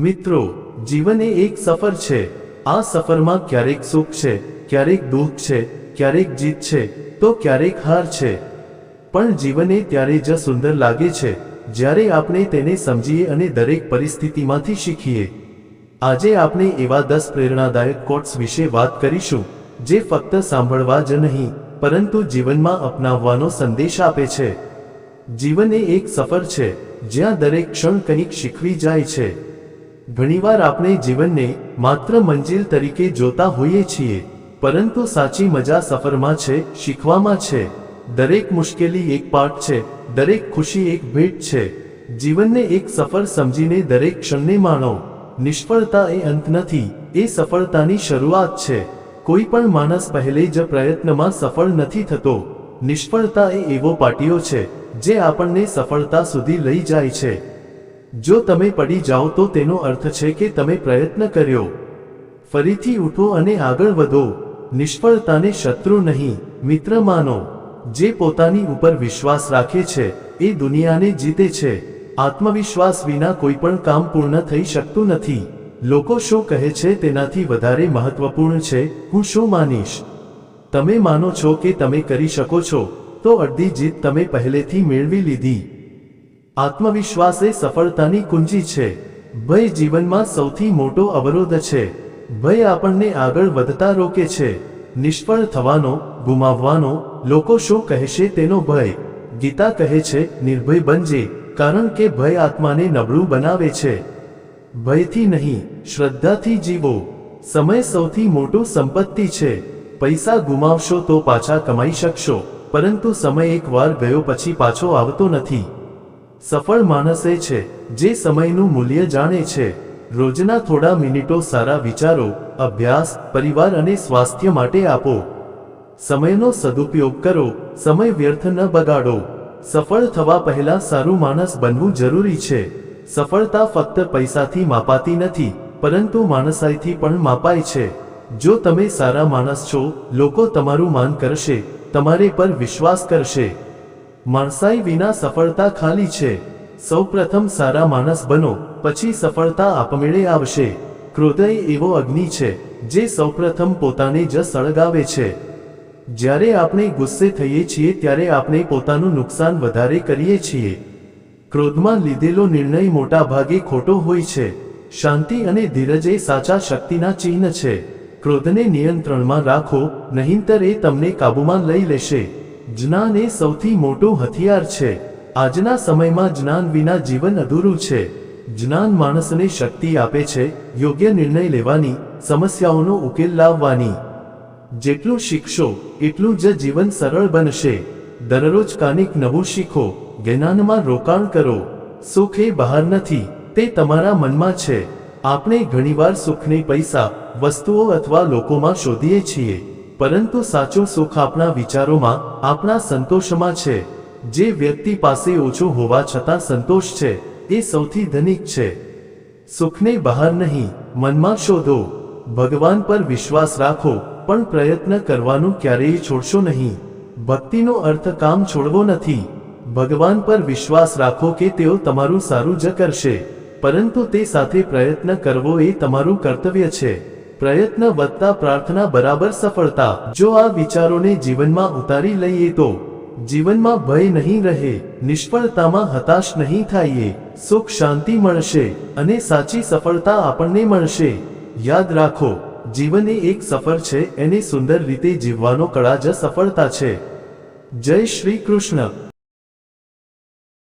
મિત્રો, જીવન એ એક સફર છે. આ સફરમાં ક્યારેક સુખ છે, ક્યારેક દુઃખ છે, ક્યારેક જીત છે, તો ક્યારેક હાર છે. પણ જીવન ત્યારે જ સુંદર લાગે છે, જ્યારે આપણે તેને સમજીએ અને દરેક પરિસ્થિતિમાંથી શીખીએ. આજે આપણે એવા દસ પ્રેરણાદાયક કોટ્સ વિશે વાત કરીશું, જે ફક્ત સાંભળવા જ નહીં, પરંતુ જીવનમાં અપનાવવાનો સંદેશ આપે છે. જીવન એ એક સફર છે, જ્યાં દરેક ક્ષણ કંઈક શીખવી જાય છે. ઘણીવાર આપણે જીવનને માત્ર મંજિલ તરીકે જોતા હોઈએ છીએ, પરંતુ સાચી મજા સફરમાં છે, શીખવામાં છે. દરેક મુશ્કેલી એક પાઠ છે, દરેક ખુશી એક ભેટ છે. જીવનને એક સફર સમજીને દરેક ક્ષણને માણો. નિષ્ફળતા એ અંત નથી, એ સફળતાની શરૂઆત છે. કોઈ પણ માણસ પહેલે જ પ્રયત્નમાં સફળ નથી થતો. નિષ્ફળતા એ એવો પાટિયો છે, જે આપણને સફળતા સુધી લઈ જાય છે. જો તમે પડી જાઓ તો તેનો અર્થ છે કે તમે પ્રયત્ન કર્યો. ફરીથી ઉઠો અને આગળ વધો. નિષ્ફળતાને શત્રુ નહીં. મિત્ર માનો, જે પોતાની ઉપર વિશ્વાસ રાખે છે, એ દુનિયાને જીતે છે. આત્મવિશ્વાસ વિના કોઈ પણ કામ પૂર્ણ થઈ શકતું નથી. લોકો શું કહે છે તેનાથી વધારે મહત્વપૂર્ણ છે, હું શું માનીશ? તમે માનો છો કે તમે કરી શકો છો, તો અડધી જીત તમે પહેલેથી મેળવી લીધી. આત્મવિશ્વાસ એ સફળતાની કુંજી છે. ભય જીવનમાં સૌથી મોટો અવરોધ છે. ભય આપણને આગળ વધતા રોકે છે. નિષ્ફળ થવાનો, ગુમાવવાનો, લોકો શું કહેશે તેનો ભય. ગીતા કહે છે, નિર્ભય બનજે, કારણ કે ભય આત્માને નબળું બનાવે છે. ભયથી નહીં, શ્રદ્ધાથી જીવો. સમય સૌથી મોટું સંપત્તિ છે. પૈસા ગુમાવશો તો પાછા કમાઈ શકશો, પરંતુ સમય એકવાર ગયો પછી પાછો આવતો નથી. સફળ માણસ છે, જે સમયનું મૂલ્ય જાણે છે. રોજના થોડા મિનિટો સારા વિચારો, અભ્યાસ, પરિવાર અને સ્વાસ્થ્ય માટે આપો. સમયનો સદુપયોગ કરો, સમય વ્યર્થ ન બગાડો. સફળ થવા પહેલા સારું માણસ બનવું જરૂરી છે. સફળતા ફક્ત પૈસાથી માપાતી નથી, પરંતુ માણસાઈથી પણ માપાય છે. જો તમે સારા માણસ છો, લોકો તમારું માન કરશે, તમારે પર વિશ્વાસ કરશે. માણસાઈ વિના સફળતા ખાલી છે. સૌપ્રથમ સારા માણસ બનો, પછી સફળતા આપમેળે આવશે. ક્રોધ એ એવો અગ્નિ છે, જે સૌપ્રથમ પોતાને જ સળગાવે છે. જ્યારે આપણે ગુસ્સે થઈએ છીએ ત્યારે આપણે પોતાનું નુકસાન વધારે કરીએ છીએ. ક્રોધમાં લીધેલો નિર્ણય મોટા ભાગે ખોટો હોય છે. શાંતિ અને ધીરજ એ સાચા શક્તિના ચિહ્ન છે. ક્રોધને નિયંત્રણમાં રાખો, નહીંતર એ તમને કાબૂમાં લઈ લેશે. જ્ઞાન એ સૌથી મોટું હથિયાર છે. આજના સમયમાં જ્ઞાન વિના જીવન અધૂરું છે. જ્ઞાન માણસને શક્તિ આપે છે, યોગ્ય નિર્ણય લેવાની, સમસ્યાઓનો ઉકેલ લાવવાની. જેટલું શીખશો, એટલું જ જીવન સરળ બનશે. દરરોજ કાનિક નવું શીખો, જ્ઞાનમાં રોકાણ કરો. સુખ એ બહાર નથી, તે તમારા મનમાં છે. આપણે ઘણીવાર સુખને પૈસા, વસ્તુઓ અથવા લોકોમાં શોધીએ છીએ. પરંતુ સાચો સુખ આપણા વિચારોમાં, આપણા સંતોષમાં છે. જે વ્યક્તિ પાસે ઓછો હોવા છતાં સંતોષ છે, એ સૌથી ધનિક છે. સુખને બહાર નહીં, મનમાં શોધો. ભગવાન પર વિશ્વાસ રાખો, પણ પ્રયત્ન કરવાનું ક્યારેય છોડશો નહીં. ભક્તિનો અર્થ કામ છોડવો નથી. ભગવાન પર વિશ્વાસ રાખો કે તેઓ તમારું સારું જ કરશે. પરંતુ તે સાથે પ્રયત્ન કરવો એ તમારું કર્તવ્ય છે. પ્રયત્ન વધતા પ્રાર્થના બરાબર સફળતા. જો આ વિચારોને જીવનમાં ઉતારી લઈએ તો જીવનમાં ભય નહીં રહે, નિષ્ફળતામાં હતાશ નહીં થાય સુખ શાંતિ મળશે અને સાચી સફળતા આપણને મળશે. યાદ રાખો, જીવન એ એક સફર છે, એને સુંદર રીતે જીવવાનો કળા જ સફળતા છે. જય શ્રી કૃષ્ણ.